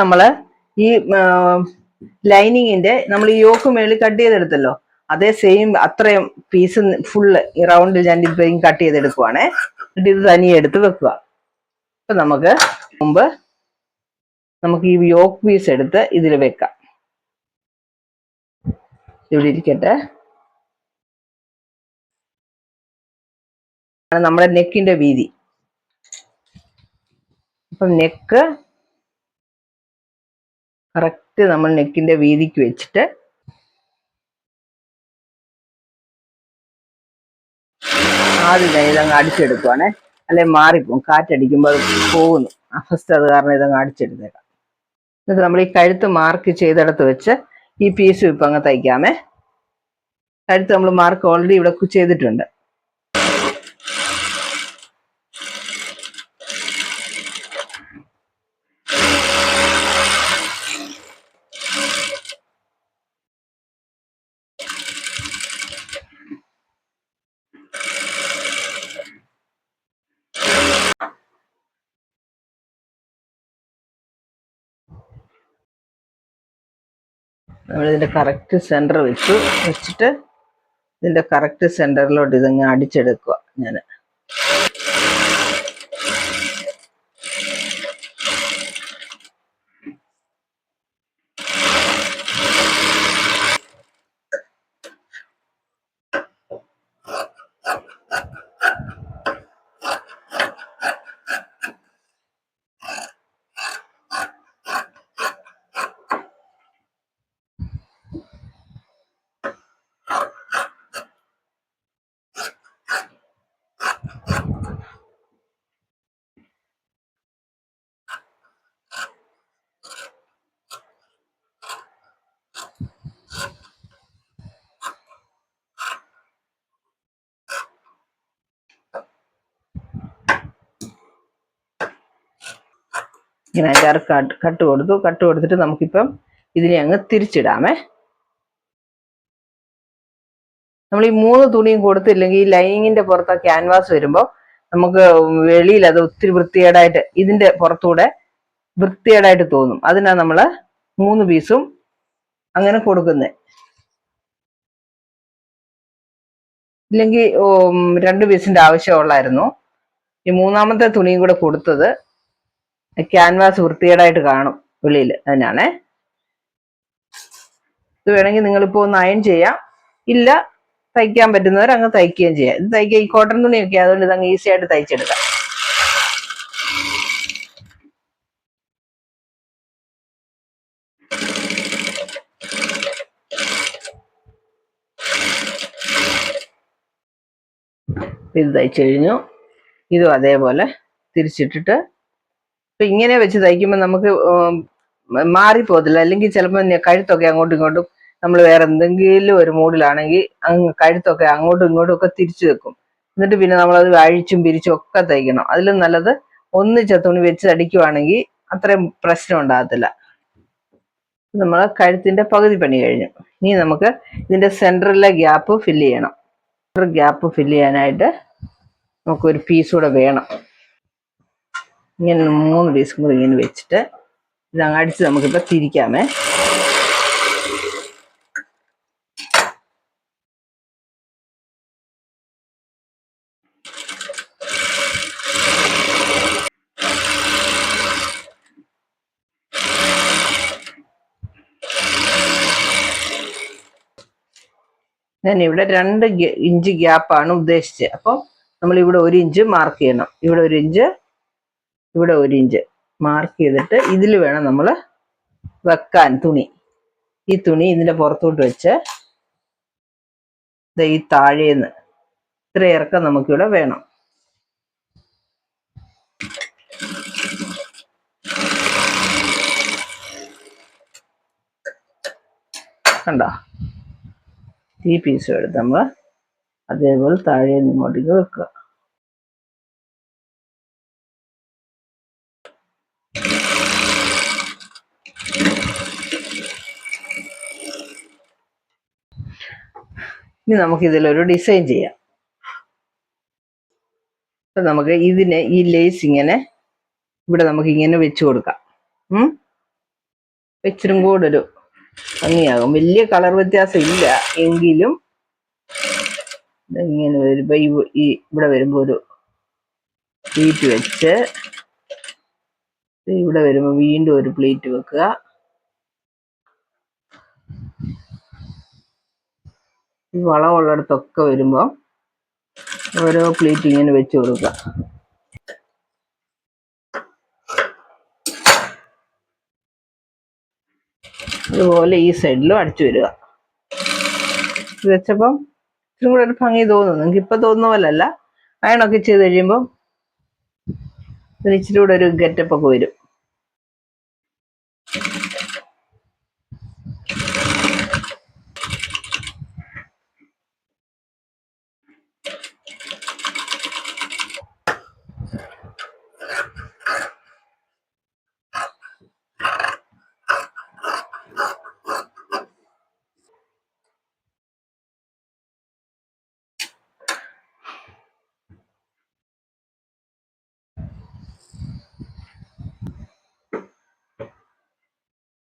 നമ്മൾ ഈ ലൈനിങ്ങിന്റെ നമ്മൾ ഈ യോക്ക് മേളിൽ കട്ട് ചെയ്തെടുത്തല്ലോ. അതേ സെയിം അത്രയും പീസ് ഫുള്ള് ഈ റൗണ്ടിൽ ഞാൻ ഇപ്പം കട്ട് ചെയ്തെടുക്കുവാണേ. എന്നിട്ട് ഇത് തനിയെ എടുത്ത് വെക്കുക. അപ്പൊ നമുക്ക് മുമ്പ് നമുക്ക് ഈ യോക്ക് പീസ് എടുത്ത് ഇതിൽ വെക്കാം. ഇവിടെ ഇരിക്കട്ടെ. നമ്മുടെ നെക്കിന്റെ വീതി. അപ്പം നെക്ക് കറക്റ്റ് നമ്മൾ നെക്കിന്റെ വീതിക്ക് വെച്ചിട്ട് ആദ്യം ഇതങ്ങ് അടിച്ചെടുക്കുവാണേ. അല്ലെ മാറിപ്പോവും. കാറ്റടിക്കുമ്പോൾ അത് പോകുന്നു ഫസ്റ്റ് അത് കാരണം ഇതങ്ങ് അടിച്ചെടുത്തേക്കാം. എന്നിട്ട് നമ്മൾ ഈ കഴുത്ത് മാർക്ക് ചെയ്തെടുത്ത് വെച്ച് ഈ പീസും ഇപ്പം അങ്ങ് തയ്ക്കാമേ. കഴുത്ത് നമ്മൾ മാർക്ക് ഓൾറെഡി ഇവിടെ ചെയ്തിട്ടുണ്ട്. നമ്മൾ ഇതിന്റെ കറക്റ്റ് സെന്റർ വെച്ചു വെച്ചിട്ട് ഇതിന്റെ കറക്റ്റ് സെന്ററിലോട്ട് ഇതങ്ങ് അടിച്ചെടുക്കുക ഞാൻ ഇങ്ങനെ അഞ്ചാറ് കട്ട് കട്ട് കൊടുത്തു. കട്ട് കൊടുത്തിട്ട് നമുക്കിപ്പം ഇതിനെ അങ്ങ് തിരിച്ചിടാമേ. നമ്മൾ ഈ മൂന്ന് തുണിയും കൊടുത്തില്ലെങ്കിൽ ഈ ലൈനിങ്ങിന്റെ പുറത്ത് ക്യാൻവാസ് വരുമ്പോൾ നമുക്ക് വെളിയിൽ അത് ഒത്തിരി വൃത്തികേടായിട്ട് ഇതിന്റെ പുറത്തൂടെ വൃത്തികേടായിട്ട് തോന്നും. അതിനാ നമ്മൾ മൂന്ന് പീസും അങ്ങനെ കൊടുക്കുന്നത് ഇല്ലെങ്കിൽ രണ്ട് പീസിന്റെ ആവശ്യമുള്ളായിരുന്നു. ഈ മൂന്നാമത്തെ തുണിയും കൂടെ കൊടുത്തത് ക്യാൻവാസ് വൃത്തികേടായിട്ട് കാണും വെളിയിൽ. അതിനാണേ. ഇത് വേണമെങ്കിൽ നിങ്ങളിപ്പോ ഒന്ന് അയൺ ചെയ്യാം. ഇല്ല തയ്ക്കാൻ പറ്റുന്നവർ അങ്ങ് തയ്ക്കുകയും ചെയ്യാം. ഇത് തയ്ക്കുക ഈ കോട്ടൺ തുണിയൊക്കെ അതുകൊണ്ട് ഇതങ്ങ് ഈസി ആയിട്ട് തയ്ച്ചെടുക്കാം. ഇത് തയ്ച്ചു കഴിഞ്ഞു. ഇതും അതേപോലെ തിരിച്ചിട്ടിട്ട് ഇപ്പൊ ഇങ്ങനെ വെച്ച് തയ്ക്കുമ്പോൾ നമുക്ക് മാറിപ്പോകത്തില്ല. അല്ലെങ്കിൽ ചിലപ്പോൾ കഴുത്തൊക്കെ അങ്ങോട്ടും ഇങ്ങോട്ടും നമ്മൾ വേറെ എന്തെങ്കിലും ഒരു മൂഡിലാണെങ്കിൽ അങ്ങ് കഴുത്തൊക്കെ അങ്ങോട്ടും ഇങ്ങോട്ടും ഒക്കെ തിരിച്ചു വെക്കും. എന്നിട്ട് പിന്നെ നമ്മളത് അഴിച്ചും പിരിച്ചും ഒക്കെ തയ്ക്കണം. അതിലും നല്ലത് ഒന്നിച്ച തുണി വെച്ച് അടിക്കുവാണെങ്കിൽ അത്രയും പ്രശ്നം ഉണ്ടാകത്തില്ല. നമ്മൾ കഴുത്തിന്റെ പകുതി പണി കഴിഞ്ഞു. ഇനി നമുക്ക് ഇതിന്റെ സെന്ററിലെ ഗ്യാപ്പ് ഫില്ല് ചെയ്യണം. ഗ്യാപ്പ് ഫില്ല് ചെയ്യാനായിട്ട് നമുക്കൊരു പീസ് കൂടെ വേണം. ഇങ്ങനെ മൂന്ന് പീസും കൂടി ഇങ്ങനെ വെച്ചിട്ട് ഇത് അടിച്ച് നമുക്കിപ്പോൾ തിരിക്കാമേ. ഞാൻ ഇവിടെ രണ്ട് ഇഞ്ച് ഗ്യാപ്പാണ് ഉദ്ദേശിച്ചത്. അപ്പം നമ്മൾ ഇവിടെ ഒരു ഇഞ്ച് മാർക്ക് ചെയ്യണം. ഇവിടെ ഒരു ഇഞ്ച് ഇവിടെ ഒരു ഇഞ്ച് മാർക്ക് ചെയ്തിട്ട് ഇതിൽ വേണം നമ്മൾ വെക്കാൻ തുണി. ഈ തുണി ഇതിന്റെ പുറത്തോട്ട് വെച്ച് ഈ താഴേന്ന് ഇത്ര ഇറക്കം നമുക്കിവിടെ വേണം. കണ്ടോ? ഈ പീസും എടുത്ത് നമ്മൾ അതേപോലെ താഴേന്ന് ഇങ്ങോട്ടേക്ക് വെക്കുക. ഇനി നമുക്ക് ഇതിലൊരു ഡിസൈൻ ചെയ്യാം. അപ്പൊ നമുക്ക് ഇതിന് ഈ ലേസ് ഇങ്ങനെ ഇവിടെ നമുക്ക് ഇങ്ങനെ വെച്ച് കൊടുക്കാം. ഉം? ഇച്ചിരും കൂടെ ഒരു ഭംഗിയാകും. വലിയ കളർ വ്യത്യാസം ഇല്ല എങ്കിലും ഇങ്ങനെ വരുമ്പോ ഈ ഈ ഇവിടെ വരുമ്പോ ഒരു പ്ലീറ്റ് വെച്ച് ഇവിടെ വരുമ്പോ വീണ്ടും ഒരു പ്ലീറ്റ് വെക്കുക. ഈ വളമുള്ളിടത്തൊക്കെ വരുമ്പോൾ ഓരോ പ്ലേറ്റ് ഇങ്ങനെ വെച്ച് കൊടുക്കുക. അതുപോലെ ഈ സൈഡിലും അടിച്ചു വരിക. ഇത് വെച്ചപ്പം ഇച്ചിരി കൂടെ ഒരു ഭംഗി തോന്നുന്നു. നിങ്ങൾക്ക് ഇപ്പം തോന്നുന്ന പോലല്ല. അയണൊക്കെ ചെയ്ത് കഴിയുമ്പം ഇച്ചിരി കൂടെ ഒരു ഗെറ്റപ്പൊക്കെ വരും.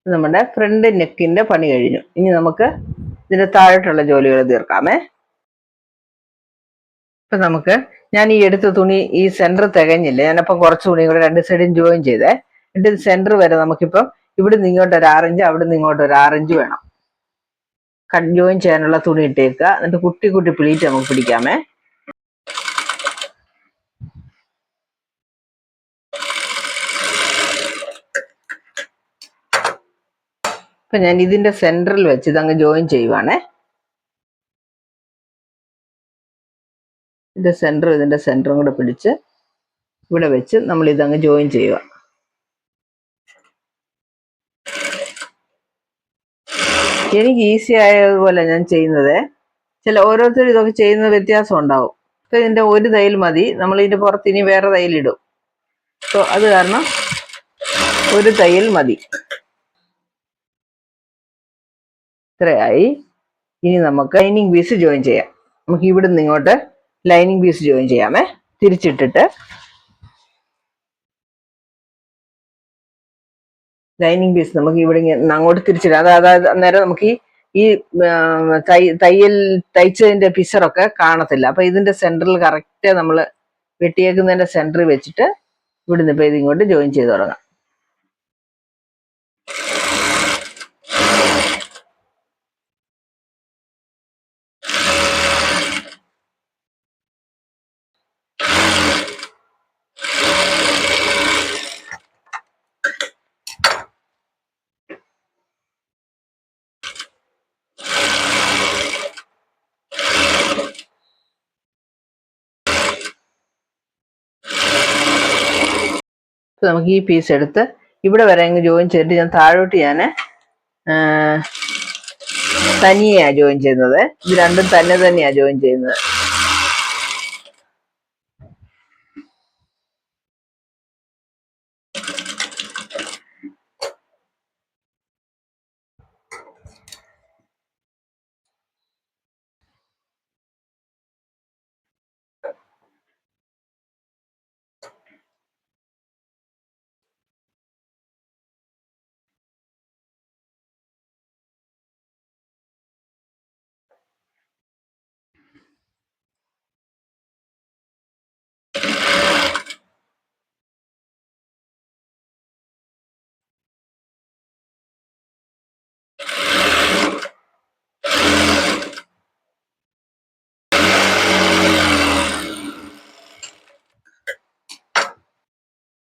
നമ്മുടെ ഫ്രണ്ട് നെക്കിന്റെ പണി കഴിഞ്ഞു. ഇനി നമുക്ക് ഇതിന്റെ താഴോട്ടുള്ള ജോലികൾ തീർക്കാമേ. ഇപ്പൊ നമുക്ക് ഞാൻ ഈ എടുത്ത തുണി ഈ സെന്റർ തികഞ്ഞില്ല. ഞാനപ്പം കുറച്ച് തുണി കൂടെ രണ്ട് സൈഡും ജോയിൻ ചെയ്തേ. എന്നിട്ട് സെന്റർ വരെ നമുക്കിപ്പം ഇവിടുന്ന് ഇങ്ങോട്ട് ഒരു ആറിഞ്ച് അവിടുന്ന് ഇങ്ങോട്ട് ഒരു ആറഞ്ച് വേണം. ജോയിൻ ചെയ്യാനുള്ള തുണി ഇട്ടേക്കുക. എന്നിട്ട് കുട്ടി കുട്ടി പ്ലീറ്റ് നമുക്ക് പിടിക്കാമേ. ഇപ്പൊ ഞാൻ ഇതിന്റെ സെന്ററിൽ വെച്ച് ഇതങ്ങ് ജോയിൻ ചെയ്യുവാണേ. ഇതിന്റെ സെന്റർ ഇതിന്റെ സെന്ററും കൂടെ പിടിച്ച് ഇവിടെ വെച്ച് നമ്മൾ ഇതങ്ങ് ജോയിൻ ചെയ്യുക. എനിക്ക് ഈസി ആയതുപോലെ ഞാൻ ചെയ്യുന്നത് ചില ഓരോരുത്തരും ഇതൊക്കെ ചെയ്യുന്ന വ്യത്യാസം ഉണ്ടാവും. ഇപ്പം ഇതിന്റെ ഒരു തൈൽ മതി നമ്മൾ ഇതിന്റെ പുറത്ത് ഇനി വേറെ തൈലിടും സോ അത് കാരണം ഒരു തൈൽ മതി. ഇത്രയായി. ഇനി നമുക്ക് ലൈനിങ് പീസ് ജോയിൻ ചെയ്യാം. നമുക്ക് ഇവിടുന്ന് ഇങ്ങോട്ട് ലൈനിങ് പീസ് ജോയിൻ ചെയ്യാമേ. തിരിച്ചിട്ടിട്ട്. ലൈനിങ് പീസ് നമുക്ക് ഇവിടെ അങ്ങോട്ട് തിരിച്ചിടാം. അത് അതായത് അന്നേരം നമുക്ക് ഈ തയ്യൽ തയ്ച്ചതിന്റെ പിസറൊക്കെ കാണത്തില്ല. അപ്പൊ ഇതിന്റെ സെന്ററിൽ കറക്റ്റ് നമ്മൾ വെട്ടിയേക്കുന്നതിന്റെ സെന്ററിൽ വെച്ചിട്ട് ഇവിടുന്ന് ഇപ്പൊ ഇതിങ്ങോട്ട് ജോയിൻ ചെയ്ത് തുടങ്ങാം. നമുക്ക് ഈ പീസ് എടുത്ത് ഇവിടെ വരെ അങ്ങ് ജോയിൻ ചെയ്തിട്ട് ഞാൻ താഴോട്ട് ഞാൻ തനിയെയാണ് ജോയിൻ ചെയ്യുന്നത്. ഇത് രണ്ടും തന്നെ തന്നെയാണ് ജോയിൻ ചെയ്യുന്നത്.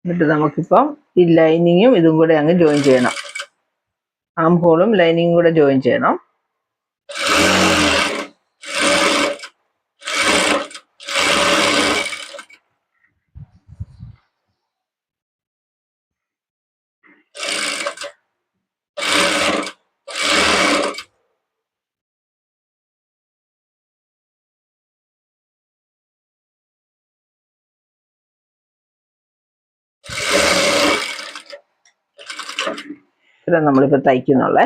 എന്നിട്ട് നമുക്കിപ്പം ഈ ലൈനിങ്ങും ഇതും കൂടെ അങ്ങ് ജോയിൻ ചെയ്യണം. ആം ഹോളും ലൈനിങ്ങും കൂടെ ജോയിൻ ചെയ്യണം. ഇത്ര നമ്മളിപ്പോൾ തയ്ക്കുന്നുള്ളേ.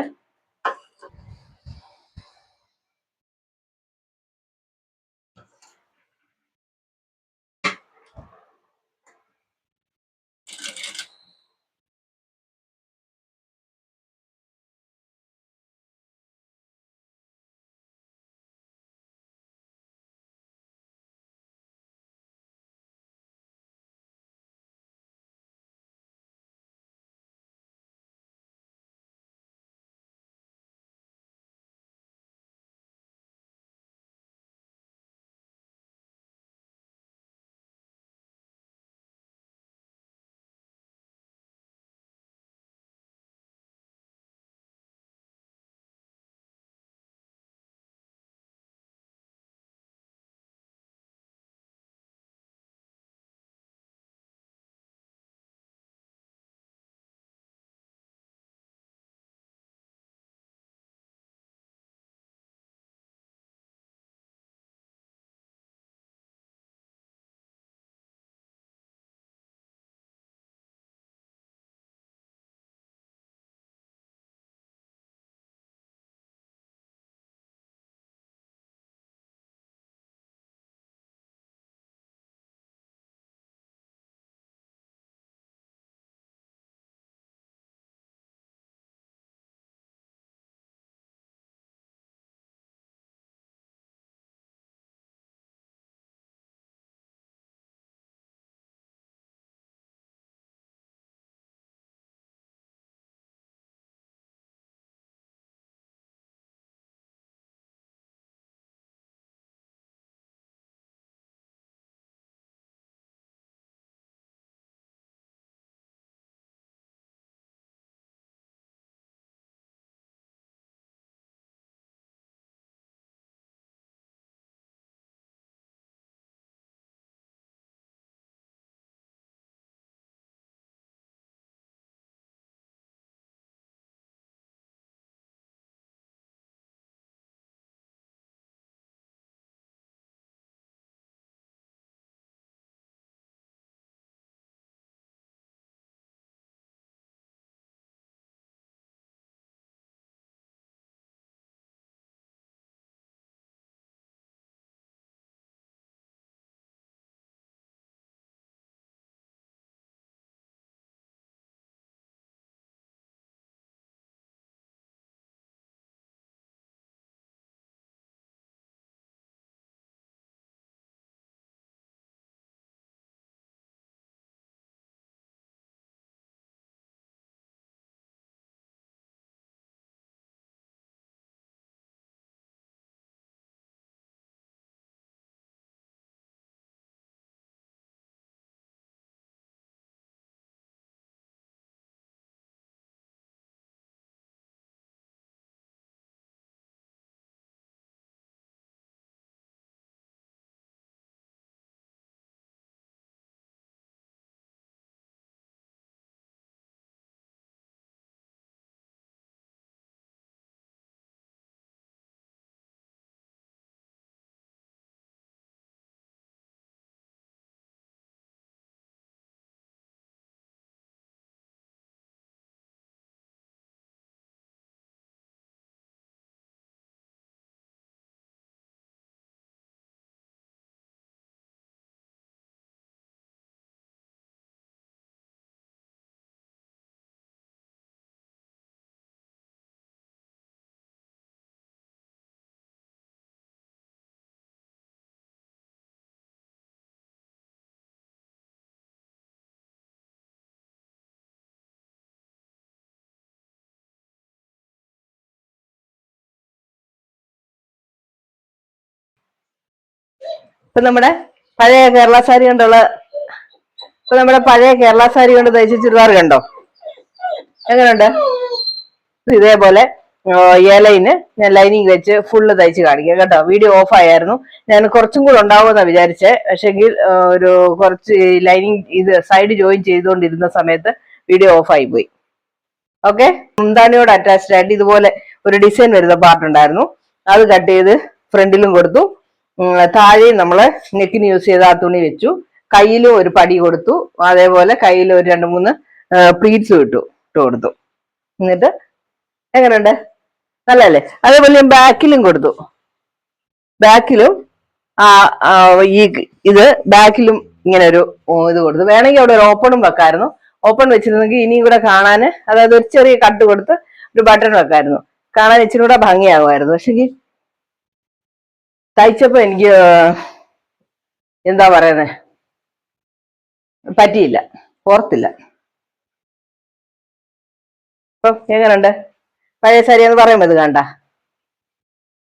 ഇപ്പൊ നമ്മുടെ പഴയ കേരള സാരി കൊണ്ടുള്ള ഇപ്പൊ നമ്മുടെ പഴയ കേരള സാരി കൊണ്ട് തയ്ച്ച ചുരിദാർ കണ്ടോ? എങ്ങനെയുണ്ട് ഇതേപോലെ ഏലൈന് ഞാൻ ലൈനിങ് വെച്ച് ഫുള്ള് തയ്ച്ച് കാണിക്കാം കേട്ടോ. വീഡിയോ ഓഫ് ആയിരുന്നു ഞാൻ കുറച്ചും കൂടെ ഉണ്ടാവുമെന്നാണ് വിചാരിച്ചത് പക്ഷെങ്കിൽ ഒരു കുറച്ച് ലൈനിങ് ഇത് സൈഡ് ജോയിൻ ചെയ്തുകൊണ്ടിരുന്ന സമയത്ത് വീഡിയോ ഓഫ് ആയി പോയി. ഓക്കെ മുന്താനിയോട് അറ്റാച്ച്ഡ് ആയിട്ട് ഇതുപോലെ ഒരു ഡിസൈൻ വരുന്ന പാർട്ട് ഉണ്ടായിരുന്നു. അത് കട്ട് ചെയ്ത് ഫ്രണ്ടിലും കൊടുത്തു. ഉം, നമ്മൾ നെക്കിന് യൂസ് ചെയ്ത ആ തുണി വെച്ചു. കയ്യിലും ഒരു പടി കൊടുത്തു. അതേപോലെ കയ്യിൽ ഒരു രണ്ട് മൂന്ന് പ്ലീറ്റ്സ് ഇട്ടു ഇട്ട് കൊടുത്തു. എന്നിട്ട് എങ്ങനെയുണ്ട്? നല്ലല്ലേ അതേപോലെ ഞാൻ ബാക്കിലും കൊടുത്തു. ബാക്കിലും ആ ഈ ഇത് ബാക്കിലും ഇങ്ങനെ ഒരു ഇത് കൊടുത്തു. വേണമെങ്കിൽ അവിടെ ഒരു ഓപ്പണും വെക്കായിരുന്നു. ഓപ്പൺ വെച്ചിരുന്നെങ്കിൽ ഇനിയും കൂടെ കാണാൻ അതായത് ഒരു ചെറിയ കട്ട് കൊടുത്ത് ഒരു ബട്ടൺ വെക്കായിരുന്നു. കാണാൻ ഇച്ചിരി കൂടെ ഭംഗിയാകുമായിരുന്നു. പക്ഷെ തയ്ച്ചപ്പോ എനിക്ക് എന്താ പറയുന്നേ? പറ്റിയില്ല. ഓർത്തില്ല അപ്പം എങ്ങനെയുണ്ട് പഴയ സാരി എന്ന് ഇത് കണ്ട?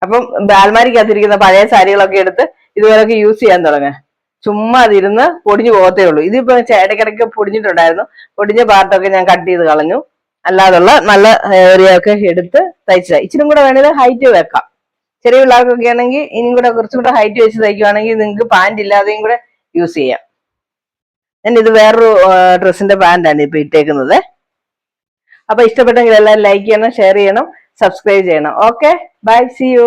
അപ്പം ബാൽമാരിക്കകത്തിരിക്കുന്ന പഴയ സാരികളൊക്കെ എടുത്ത് ഇതുപോലൊക്കെ യൂസ് ചെയ്യാൻ തുടങ്ങ. ചുമ്മാ അതിരുന്ന് പൊടിഞ്ഞു പോകത്തേ ഉള്ളൂ. ഇതിപ്പോ ഇടയ്ക്കിടയ്ക്ക് പൊടിഞ്ഞിട്ടുണ്ടായിരുന്നു. പൊടിഞ്ഞ പാർട്ടൊക്കെ ഞാൻ കട്ട് ചെയ്ത് കളഞ്ഞു. അല്ലാതുള്ള നല്ല ഏരിയ ഒക്കെ എടുത്ത് തയ്ച്ചതായി ഇച്ചിരി കൂടെ വേണേൽ ഹൈറ്റ് വെക്കാം. ചെറിയ പിള്ളേർക്കൊക്കെ ആണെങ്കിൽ ഇനിയും കൂടെ കുറച്ചും കൂടെ ഹൈറ്റ് വെച്ച് തയ്ക്കുവാണെങ്കിൽ നിങ്ങൾക്ക് പാന്റ് ഇല്ലാതെയും കൂടെ യൂസ് ചെയ്യാം. ഞാൻ ഇത് വേറൊരു ഡ്രസ്സിന്റെ പാന്റാണ് ഇപ്പൊ ഇട്ടേക്കുന്നത്. അപ്പൊ ഇഷ്ടപ്പെട്ടെങ്കിൽ എല്ലാവരും ലൈക്ക് ചെയ്യണം ഷെയർ ചെയ്യണം സബ്സ്ക്രൈബ് ചെയ്യണം. Okay bye C U